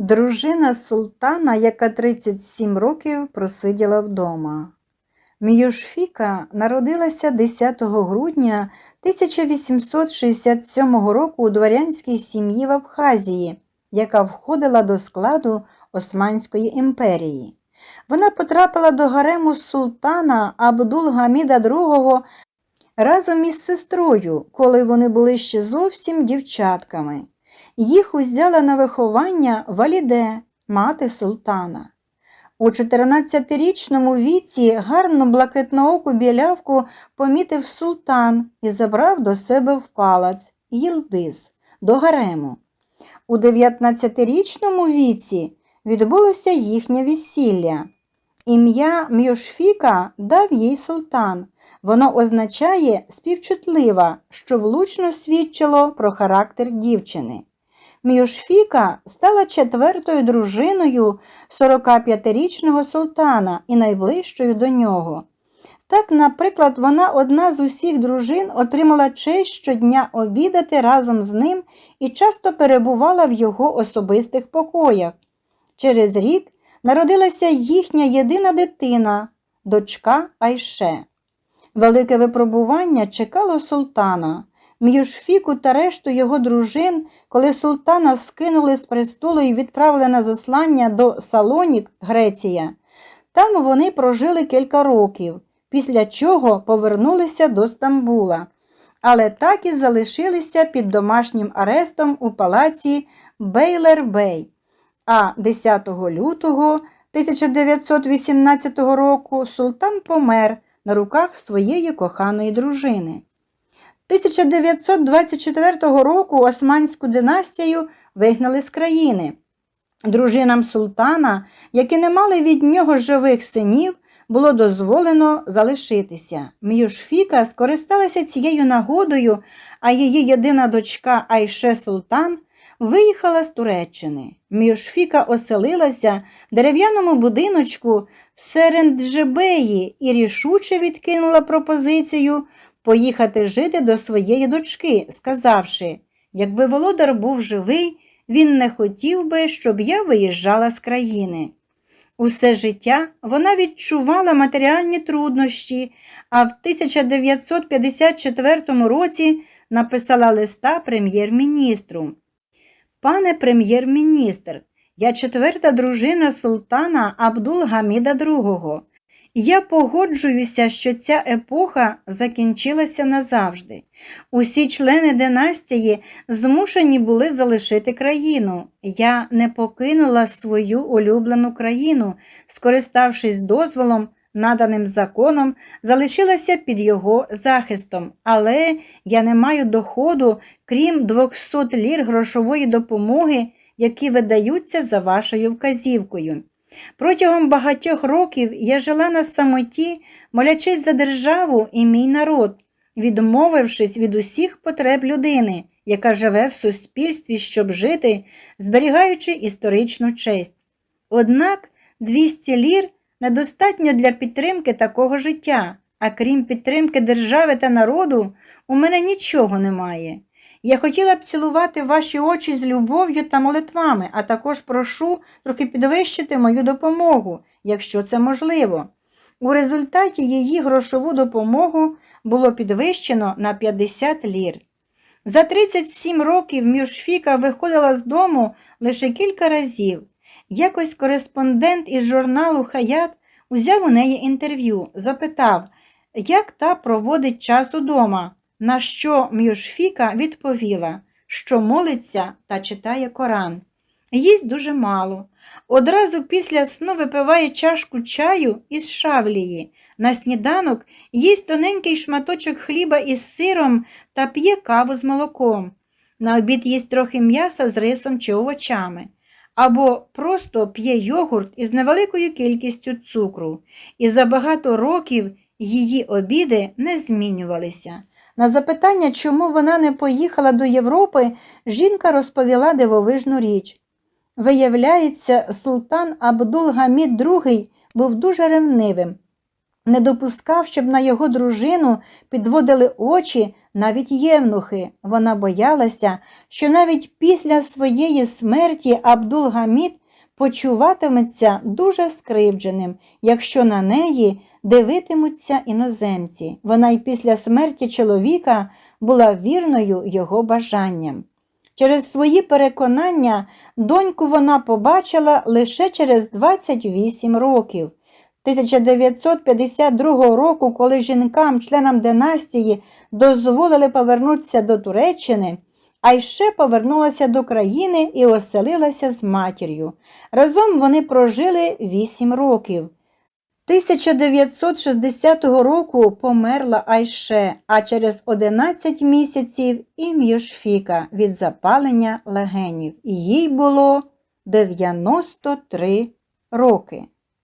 Дружина султана, яка 37 років просиділа вдома. Міюшфіка народилася 10 грудня 1867 року у дворянській сім'ї в Абхазії, яка входила до складу Османської імперії. Вона потрапила до гарему султана Абдул-Гаміда II разом із сестрою, коли вони були ще зовсім дівчатками. Їх узяла на виховання Валіде, мати султана. У 14-річному віці гарну блакитнооку білявку помітив султан і забрав до себе в палац Їлдис до гарему. У 19-річному віці відбулося їхнє весілля. Ім'я М'юшфіка дав їй султан. Воно означає співчутлива, що влучно свідчило про характер дівчини. Міюшфіка стала четвертою дружиною 45-річного султана і найближчою до нього. Так, наприклад, вона одна з усіх дружин отримала честь щодня обідати разом з ним і часто перебувала в його особистих покоях. Через рік народилася їхня єдина дитина, дочка Айше. Велике випробування чекало султана. М'юшфіку та решту його дружин, коли султана скинули з престолу і відправили на заслання до Салонік, Греція. Там вони прожили кілька років, після чого повернулися до Стамбула, але так і залишилися під домашнім арестом у палаці Бейлер-Бей. А 10 лютого 1918 року султан помер на руках своєї коханої дружини. 1924 року Османську династію вигнали з країни. Дружинам султана, які не мали від нього живих синів, було дозволено залишитися. М'юшфіка скористалася цією нагодою, а її єдина дочка Айше Султан виїхала з Туреччини. М'юшфіка оселилася в дерев'яному будиночку в Серенджебеї і рішуче відкинула пропозицію поїхати жити до своєї дочки, сказавши, якби володар був живий, він не хотів би, щоб я виїжджала з країни. Усе життя вона відчувала матеріальні труднощі, а в 1954 році написала листа прем'єр-міністру. Пане прем'єр-міністр, я четверта дружина султана Абдул-Гаміда II. Я погоджуюся, що ця епоха закінчилася назавжди. Усі члени династії змушені були залишити країну. Я не покинула свою улюблену країну, скориставшись дозволом, наданим законом, залишилася під його захистом, але я не маю доходу, крім 200 лір грошової допомоги, які видаються за вашою вказівкою. Протягом багатьох років я жила на самоті, молячись за державу і мій народ, відмовившись від усіх потреб людини, яка живе в суспільстві, щоб жити, зберігаючи історичну честь. Однак 200 лір недостатньо для підтримки такого життя, а крім підтримки держави та народу, у мене нічого немає. Я хотіла б цілувати ваші очі з любов'ю та молитвами, а також прошу трохи підвищити мою допомогу, якщо це можливо. У результаті її грошову допомогу було підвищено на 50 лір. За 37 років Мюшфіка виходила з дому лише кілька разів. Якось кореспондент із журналу Хаят узяв у неї інтерв'ю, запитав, як та проводить час удома. На що М'юшфіка відповіла, що молиться та читає Коран. Їсть дуже мало. Одразу після сну випиває чашку чаю із шавлії. На сніданок їсть тоненький шматочок хліба із сиром та п'є каву з молоком. На обід їсть трохи м'яса з рисом чи овочами. Або просто п'є йогурт із невеликою кількістю цукру. І за багато років її обіди не змінювалися. На запитання, чому вона не поїхала до Європи, жінка розповіла дивовижну річ. Виявляється, султан Абдул-Гамід II був дуже ревнивим. не допускав, щоб на його дружину підводили очі навіть євнухи. Вона боялася, що навіть після своєї смерті Абдул-Гамід почуватиметься дуже скривдженим, якщо на неї дивитимуться іноземці. Вона й після смерті чоловіка була вірною його бажанням. Через свої переконання доньку вона побачила лише через 28 років. 1952 року, коли жінкам, членам династії, дозволили повернутися до Туреччини, Айше повернулася до країни і оселилася з матір'ю. Разом вони прожили 8 років. 1960 року померла Айше, а через 11 місяців і М'юшфіка від запалення легенів. Їй було 93 роки.